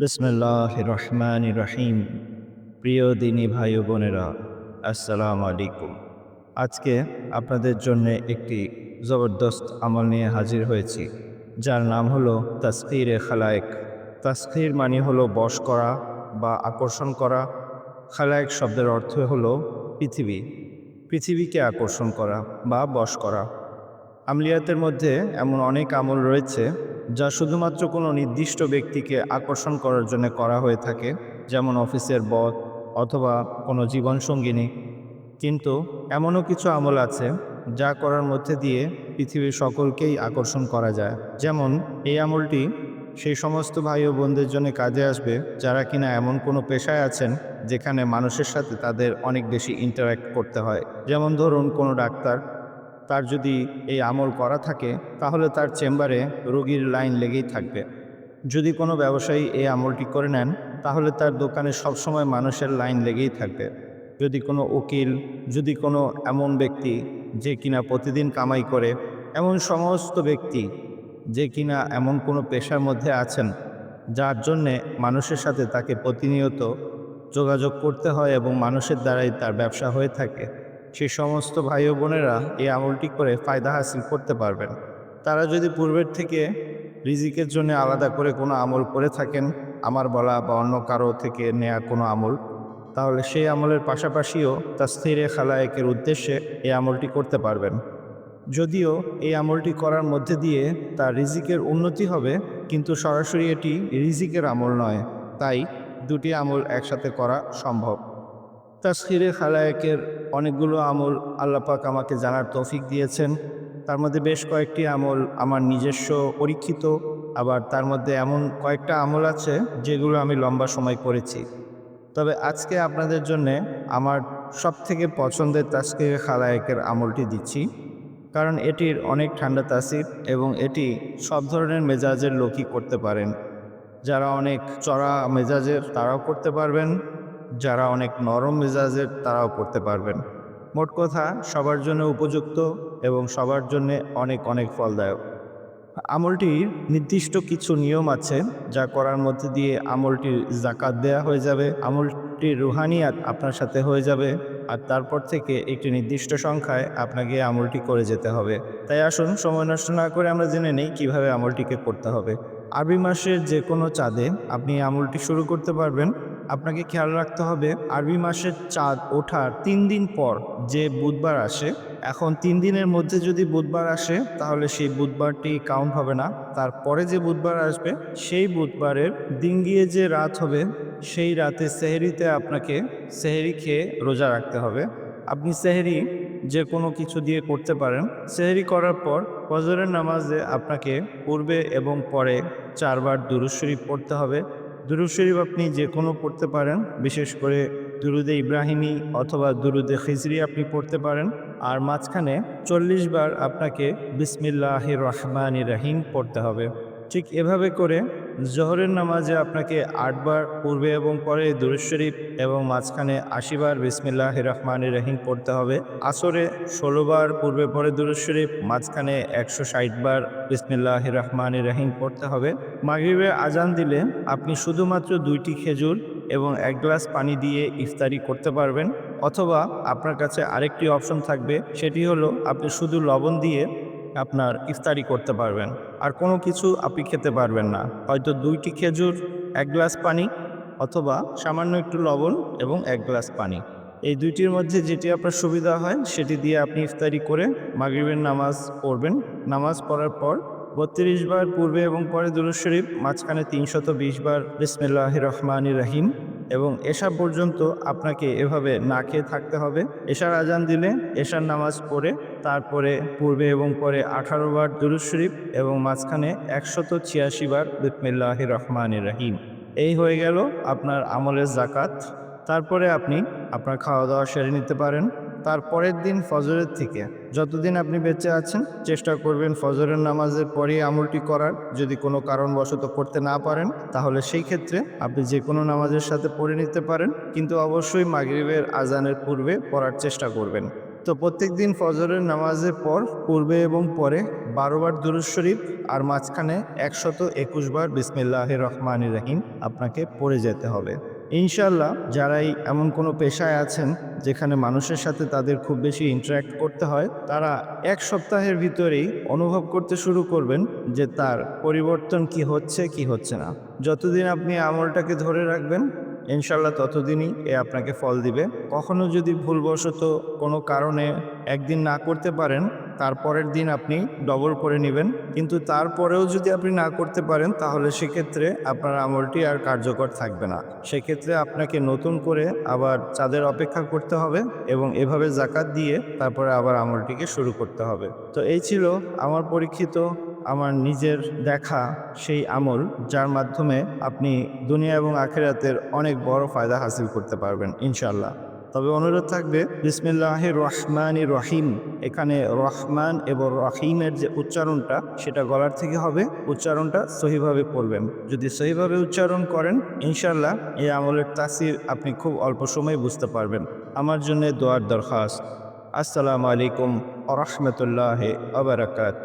বিসমুল্লাহ রহমান রহিম প্রিয় দিনী ভাই বোনেরা, আসসালামু আলাইকুম। আজকে আপনাদের জন্য একটি জবরদস্ত আমল নিয়ে হাজির হয়েছি, যার নাম হলো তাস্কিরে খালায়েক। তাস্কির মানে হলো বশ করা বা আকর্ষণ করা। খালায়েক শব্দের অর্থ হলো পৃথিবী। পৃথিবীকে আকর্ষণ করা বা বশ করা। আমলিয়াতের মধ্যে এমন অনেক আমল রয়েছে যা শুধুমাত্র কোনো নির্দিষ্ট ব্যক্তিকে আকর্ষণ করার জন্য করা হয়ে থাকে, যেমন অফিসের বস অথবা কোনো জীবনসঙ্গিনী। কিন্তু এমনও কিছু আমল আছে যা করার মধ্যে দিয়ে পৃথিবীর সকলকেই আকর্ষণ করা যায়। যেমন এই আমলটি সেই সমস্ত ভাই ও বোনদের জন্য কাজে আসবে যারা কিনা এমন কোনো পেশায় আছেন যেখানে মানুষের সাথে তাদের অনেক বেশি ইন্টারাক্ট করতে হয়। যেমন ধরুন কোনো ডাক্তার তার যদি এই আমল করা থাকে, তাহলে তার চেম্বারে রোগীর লাইন লেগেই থাকবে। যদি কোনো ব্যবসায়ী এই আমলটি করে নেন, তাহলে তার দোকানে সবসময় মানুষের লাইন লেগেই থাকবে। যদি কোনো উকিল, যদি কোনো এমন ব্যক্তি যে কিনা প্রতিদিন কামাই করে, এমন সমস্ত ব্যক্তি যে কিনা এমন কোনো পেশার মধ্যে আছেন, যার জন্যে মানুষের সাথে তাকে প্রতিনিয়ত যোগাযোগ করতে হয় এবং মানুষের দ্বারাই তার ব্যবসা হয়ে থাকে সেই সমস্ত ভাই ও বোনেরা এই আমলটি করে ফায়দা হাসিল করতে পারবেন। তারা যদি পূর্বের থেকে রিজিকের জন্য আলাদা করে কোনো আমল করে থাকেন, আমার বলা বা অন্য কারও থেকে নেয়া কোনো আমল, তাহলে সেই আমলের পাশাপাশিও তাস্তিরে খালায়েকের উদ্দেশ্যে এই আমলটি করতে পারবেন। যদিও এই আমলটি করার মধ্যে দিয়ে তার রিজিকের উন্নতি হবে, কিন্তু সরাসরি এটি রিজিকের আমল নয়, তাই দুটি আমল একসাথে করা সম্ভব। তাস্কিরে খালায়েকের অনেকগুলো আমল আল্লাপাক আমাকে জানার তৌফিক দিয়েছেন। তার মধ্যে বেশ কয়েকটি আমল আমার নিজস্ব পরীক্ষিত আবার তার মধ্যে এমন কয়েকটা আমল আছে যেগুলো আমি লম্বা সময় করেছি তবে আজকে আপনাদের জন্যে আমার সব থেকে পছন্দের তাস্কিরে খালায়কের আমলটি দিচ্ছি। কারণ এটির অনেক ঠান্ডা তাসির এবং এটি সব ধরনের মেজাজের লোকই করতে পারেন। যারা অনেক চড়া মেজাজের তারাও করতে পারবেন। যারা অনেক নরম মেজাজের তারাও করতে পারবেন। মোট কথা, সবার জন্য উপযুক্ত এবং সবার জন্য অনেক অনেক ফলদায়ক। আমলটির নির্দিষ্ট কিছু নিয়ম আছে যা করার মধ্যে দিয়ে আমলটির জাকাত দেয়া হয়ে যাবে। আমলটির রুহানিয়াত আপনার সাথে হয়ে যাবে আর তারপর থেকে একটি নির্দিষ্ট সংখ্যায় আপনাকে আমলটি করে যেতে হবে। তাই আসুন, সময় নষ্ট না করে আমরা জেনে নেই কীভাবে আমলটিকে করতে হবে। আরবি মাসের যে কোনো চাঁদে আপনি আমলটি শুরু করতে পারবেন। আপনাকে খেয়াল রাখতে হবে, আরবি মাসের চাঁদ ওঠার তিন দিন পর যে বুধবার আসে, এখন তিন দিনের মধ্যে যদি বুধবার আসে, তাহলে সেই বুধবারটি কাউন্ট হবে না। তারপরে যে বুধবার আসবে, সেই বুধবারের দিন গিয়ে যে রাত হবে, সেই রাতে সেহেরিতে আপনাকে সেহেরি খেয়ে রোজা রাখতে হবে। আপনি সেহেরি যে কোনো কিছু দিয়ে করতে পারেন। সেহেরি করার পর ফজরের নামাজে আপনাকে পূর্বে এবং পরে চারবার দুরুদ শরীফ পড়তে হবে। দুরুদ শরীফ আপনি যে কোনো পড়তে পারেন, বিশেষ করে দুরুদে ইব্রাহিমী অথবা দুরুদে খিজরি আপনি পড়তে পারেন। আর মাঝখানে চল্লিশ বার আপনাকে বিসমিল্লাহ রহমান রাহিম পড়তে হবে। ঠিক এভাবে করে জহরের নামাজে আপনাকে আটবার পূর্বে এবং পরে দুরুদ শরীফ এবং মাঝখানে আশিবার বিসমিল্লাহ রহমান রহিম পড়তে হবে। আসরে ষোলোবার পূর্বে পরে দুরুদ শরীফ, মাঝখানে একশো ষাট বার বিসমিল্লাহ রহমান রহিম পড়তে হবে। মাগরিবে আজান দিলে আপনি শুধুমাত্র দুইটি খেজুর এবং এক গ্লাস পানি দিয়ে ইফতারি করতে পারবেন। অথবা আপনার কাছে আরেকটি অপশন থাকবে, সেটি হলো আপনি শুধু লবণ দিয়ে আপনার ইফতারি করতে পারবেন। আর কোনো কিছু আপনি খেতে পারবেন না। হয়তো দুইটি খেজুর, এক গ্লাস পানি অথবা সামান্য একটু লবণ এবং এক গ্লাস পানি। এই দুইটির মধ্যে যেটি আপনার সুবিধা হয়, সেটি দিয়ে আপনি ইফতারি করে মাগরিবের নামাজ পড়বেন। নামাজ পড়ার পর বত্রিশ বার পূর্বে এবং পরে দুরুদ শরীফ, মাঝখানে তিনশত বিশ বার বিসমিল্লাহ রহমান রহিম এবং এশা পর্যন্ত আপনাকে এভাবে না খেয়ে থাকতে হবে। এশার আজান দিলে এশার নামাজ পড়ে, তারপরে পূর্বে এবং পরে আঠারো বার দুরুদ শরীফ এবং মাঝখানে একশত ছিয়াশি বার বিসমিল্লাহ রহমান রাহিম। এই হয়ে গেল আপনার আমলের জাকাত তারপরে আপনি আপনার খাওয়া দাওয়া সেরে নিতে পারেন। তারপরের দিন ফজরের থেকে। যতদিন আপনি বেঁচে আছেন, চেষ্টা করবেন ফজরের নামাজের পরে আমলটি করার। যদি কোনো কারণবশত করতে না পারেন, তাহলে সেই ক্ষেত্রে আপনি যে কোনো নামাজের সাথে পড়ে নিতে পারেন। কিন্তু অবশ্যই মাগরিবের আজানের পূর্বে পড়ার চেষ্টা করবেন। তো প্রত্যেক দিন ফজরের নামাজের পর, পূর্বে এবং পরে বারোবার দুরুজ শরীফ আর মাঝখানে একশত একুশ বার বিসমিল্লাহ রহমান রহিম আপনাকে পড়ে যেতে হবে। ইনশাল্লাহ যারাই এমন কোনো পেশায় আছেন যেখানে মানুষের সাথে তাদের খুব বেশি ইন্টারাক্ট করতে হয়, তারা এক সপ্তাহের ভিতরেই অনুভব করতে শুরু করবেন যে তার পরিবর্তন কি হচ্ছে কি হচ্ছে না। যতদিন আপনি আমলটাকে ধরে রাখবেন ইনশাল্লাহ ততদিনই এ আপনাকে ফল দিবে। কখনো যদি ভুলবশত কোনো কারণে একদিন না করতে পারেন তারপরের দিন আপনি ডবল করে নেবেন। কিন্তু তারপরেও যদি আপনি না করতে পারেন, তাহলে সেক্ষেত্রে আপনার আমলটি আর কার্যকর থাকবে না। সেক্ষেত্রে আপনাকে নতুন করে আবার চাঁদের অপেক্ষা করতে হবে এবং এভাবে জাকাত দিয়ে তারপরে আবার আমলটিকে শুরু করতে হবে। তো এই ছিল আমার পরীক্ষিত, আমার নিজের দেখা সেই আমল, যার মাধ্যমে আপনি দুনিয়া এবং আখেরাতের অনেক বড় ফায়দা হাসিল করতে পারবেন ইনশাল্লাহ তবে অনুরোধ থাকবে বিসমিল্লাহ রহমান রহিম এখানে রহমান এবং রহিমের যে উচ্চারণটা, সেটা গলার থেকে হবে, উচ্চারণটা সহিভাবে পড়বেন। যদি সহিভাবে উচ্চারণ করেন ইনশাল্লাহ এই আমলের তাসির আপনি খুব অল্প সময়ে বুঝতে পারবেন। আমার জন্য দোয়ার দরখাস্ত। আসসালামু আলাইকুম রহমতুল্লাহ আবরাকাত